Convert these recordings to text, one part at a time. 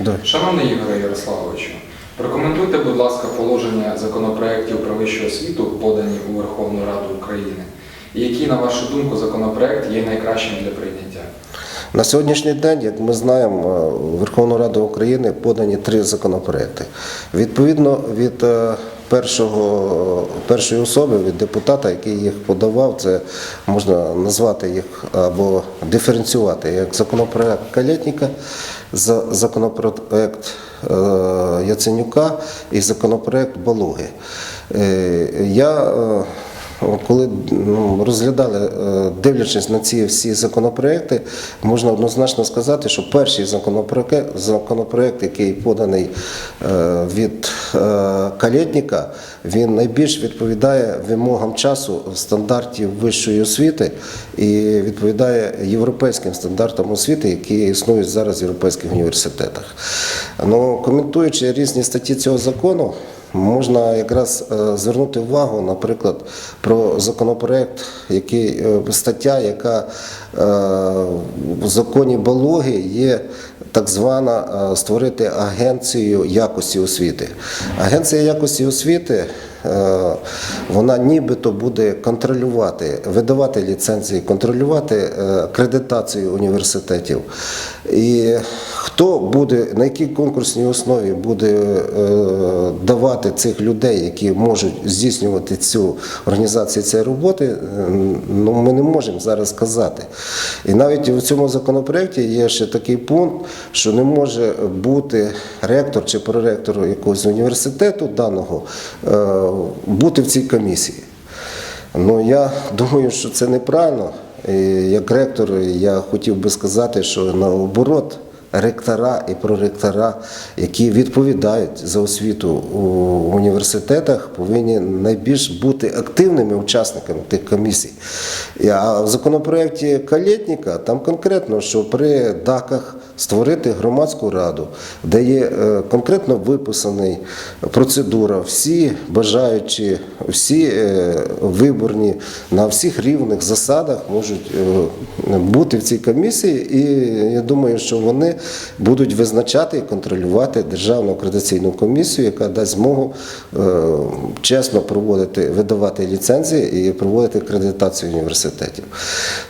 Да. Шановний Ігоре Ярославовичу, прокоментуйте, будь ласка, положення законопроєктів про вищу освіту, подані у Верховну Раду України, і який, на вашу думку, законопроект є найкращим для прийняття. На сьогоднішній день, як ми знаємо, Верховну Раду України подані три законопроекти. Відповідно від е, першого, першої особи, від депутата, який їх подавав, це можна назвати їх або диференціювати як законопроект Калєтніка, законопроект е, Яценюка і законопроект Балуги. Е, Я е, коли ну, розглядали, е, дивлячись на ці всі законопроекти, можна однозначно сказати, що перший законопроект, законопроект який поданий е, від е, Калєтніка, він найбільш відповідає вимогам часу стандартів вищої освіти і відповідає європейським стандартам освіти, які існують зараз в європейських університетах. Ну, коментуючи різні статті цього закону, Можна якраз е, звернути увагу, наприклад, про законопроект, який е, стаття, яка е, в законі Балоги є так звана створити агенцію якості освіти. Агенція якості освіти. Вона нібито буде контролювати, видавати ліцензії, контролювати акредитацію університетів. І хто буде, на якій конкурсній основі буде е, давати цих людей, які можуть здійснювати цю організацію цієї роботи, е, ну ми не можемо зараз сказати. І навіть у цьому законопроекті є ще такий пункт, що не може бути ректор чи проректор якогось університету даного е, бути в цій комісії. Ну я думаю, що це неправильно. Як ректор я хотів би сказати, що наоборот. Ректора і проректора, які відповідають за освіту у університетах, повинні найбільш бути активними учасниками тих комісій. А в законопроекті Калєтніка там конкретно, що при ДАКах створити громадську раду, де є е, конкретно виписаний процедура, всі бажаючі, всі е, виборні на всіх рівних засадах можуть е, бути в цій комісії, і я думаю, що вони будуть визначати і контролювати державну акредитаційну комісію, яка дасть змогу чесно проводити, видавати ліцензії і проводити акредитацію університетів.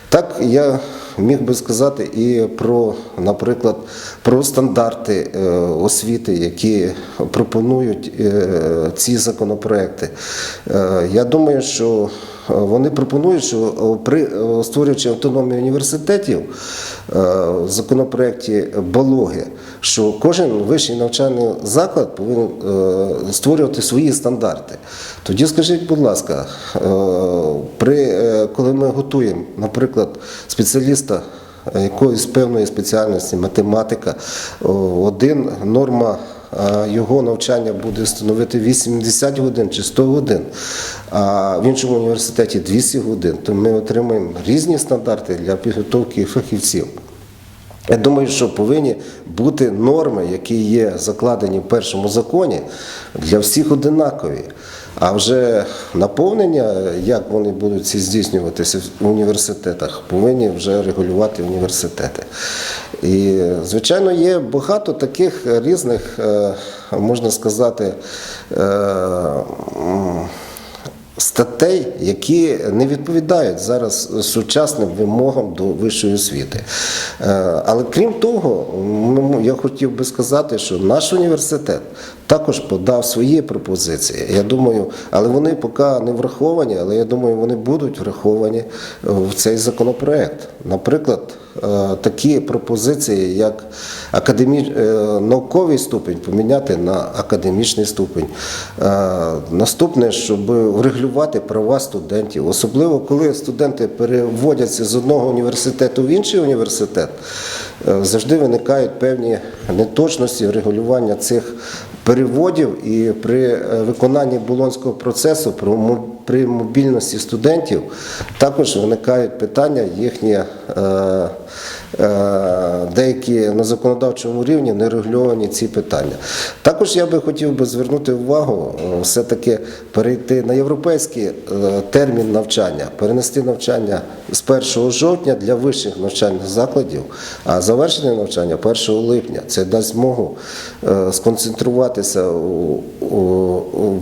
Так я міг би сказати і про, наприклад, про стандарти е, освіти, які пропонують е, ці законопроекти. Е, Я думаю, що вони пропонують, що е, при е, створюючи автономію університетів е, в законопроекті Балоги, що кожен вищий навчальний заклад повинен е, створювати свої стандарти. Тоді скажіть, будь ласка, е, при, е, коли ми готуємо, наприклад, спеціаліста якоїсь певної спеціальності, математика, один норма його навчання буде становити 80 годин чи 100 годин, а в іншому університеті 200 годин, то ми отримаємо різні стандарти для підготовки фахівців. Я думаю, що повинні бути норми, які є закладені в першому законі, для всіх одинакові. А вже наповнення, як вони будуть здійснюватися в університетах, повинні вже регулювати університети. І, звичайно, є багато таких різних, е, можна сказати, е, статей, які не відповідають зараз сучасним вимогам до вищої освіти. Е, Але крім того, я хотів би сказати, що наш університет також подав свої пропозиції. Я думаю, але вони поки не враховані, але я думаю, вони будуть враховані в цей законопроект. Наприклад, е, такі пропозиції, як академі... е, науковий ступень поміняти на академічний ступень. Наступне, щоб врегулювати права студентів, особливо коли студенти переводяться з одного університету в інший університет, е, завжди виникають певні неточності регулювання цих переводів. І при е, виконанні болонського процесу про при мобільності студентів також виникають питання їхні е, е, деякі на законодавчому рівні не регульовані ці питання. Також я би хотів би звернути увагу, е, все-таки перейти на європейський термін навчання, перенести навчання з 1 жовтня для вищих навчальних закладів, а завершення навчання 1 липня. Це дасть змогу сконцентруватися у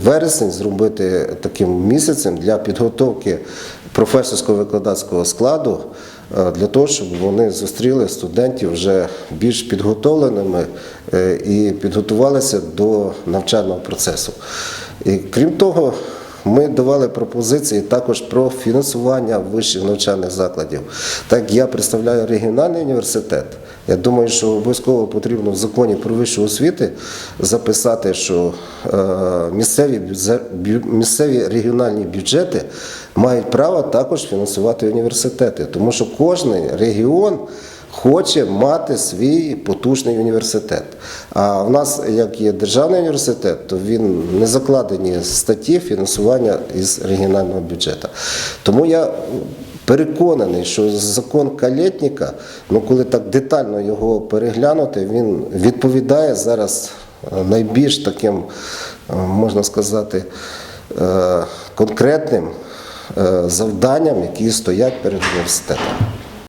вересень, зробити таким місяцем для підготовки професорсько-викладацького складу е, для того, щоб вони зустріли студентів вже більш підготовленими е, і підготувалися до навчального процесу. І крім того, ми давали пропозиції також про фінансування вищих навчальних закладів. Так я представляю регіональний університет. Я думаю, що обов'язково потрібно в законі про вищу освіту записати, що е, місцеві, місцеві регіональні бюджети мають право також фінансувати університети, тому що кожен регіон хоче мати свій потужний університет. А в нас, як є державний університет, то він не закладені статті фінансування із регіонального бюджету. Тому я переконаний, що закон Калєтніка, ну коли так детально його переглянути, він відповідає зараз е, найбільш таким, е, можна сказати, е, конкретним завданням, які стоять перед університетом.